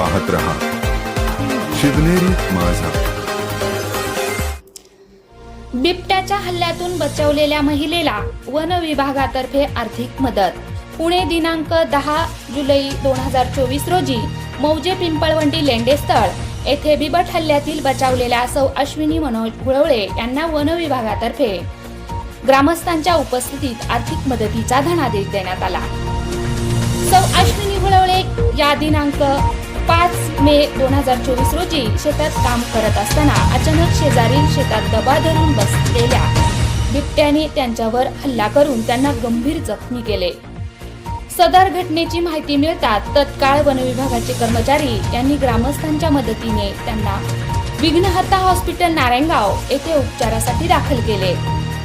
पाहत रहा. शिवनेरी माझा. बिबट्याच्या हल्ल्यातून बचावलेल्या महिलेला वन विभागातर्फे आर्थिक मदत. पुणे दिनांक दहा जुलै दोन हजार चोवीस रोजी मौजे पिंपळवंडी लेंडेस्थळ येथे बिबट हल्ल्यातील बचावलेल्या सौ अश्विनी मनोज घुळवळे यांना वन विभागातर्फे ग्रामस्थांच्या उपस्थितीत आर्थिक मदतीचा धनादेश देण्यात आला. सौ अश्विनी घुळवळे या दिनांक पाच मे दोन हजार चोवीस रोजी शेतात काम करत असताना अचानक शेजारील शेतात दबा धरून बसलेल्या बिबट्याने त्यांच्यावर हल्ला करून त्यांना गंभीर जखमी केले. सदर घटनेची माहिती मिळताच तत्काळ वनविभागाचे कर्मचारी यांनी ग्रामस्थांच्या मदतीने त्यांना विघ्नहर्ता हॉस्पिटल नारायणगाव येथे उपचारासाठी दाखल केले.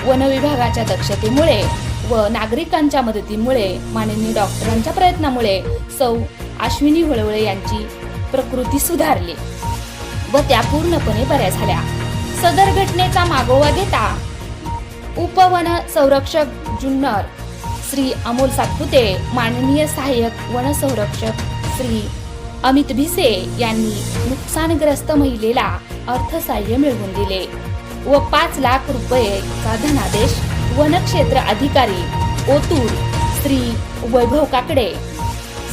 वनविभागाच्या दक्षतेमुळे व नागरिकांच्या मदतीमुळे माननीय डॉक्टरांच्या प्रयत्नामुळे सौ अश्विनी होळवळे यांची प्रकृती सुधारली व त्या पूर्णपणे बऱ्या झाल्या. सदर घटनेचा मागोवा घेता उपवन संरक्षक जुन्नर श्री अमोल सातपुते माननीय सहाय्यक वन संरक्षक श्री अमित भिसे यांनी नुकसानग्रस्त महिलेला अर्थसहाय्य मिळवून दिले व पाच लाख रुपयेचा धनादेश वनक्षेत्र अधिकारी ओतूर श्री वैभव काकडे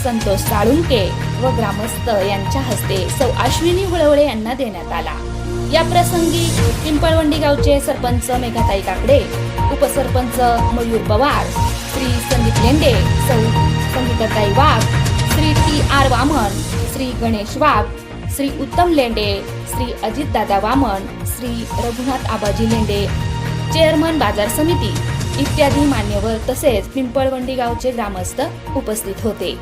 संतोष साळुंके व ग्रामस्थ यांच्या हस्ते सौ अश्विनी हुळवळे यांना देण्यात आला. या प्रसंगी पिंपळवंडी गावचे सरपंच मेघाताई काकडे उपसरपंच मयूर पवार श्री संदीप लेंडे सौ संगीताताई वाघ श्री टी आर वामन श्री गणेश वाघ श्री उत्तम लेंडे श्री अजितदादा वामन श्री रघुनाथ आबाजी लेंडे चेअरमन बाजार समिती इत्यादी मान्यवर तसेच पिंपळवंडी गावचे ग्रामस्थ उपस्थित होते.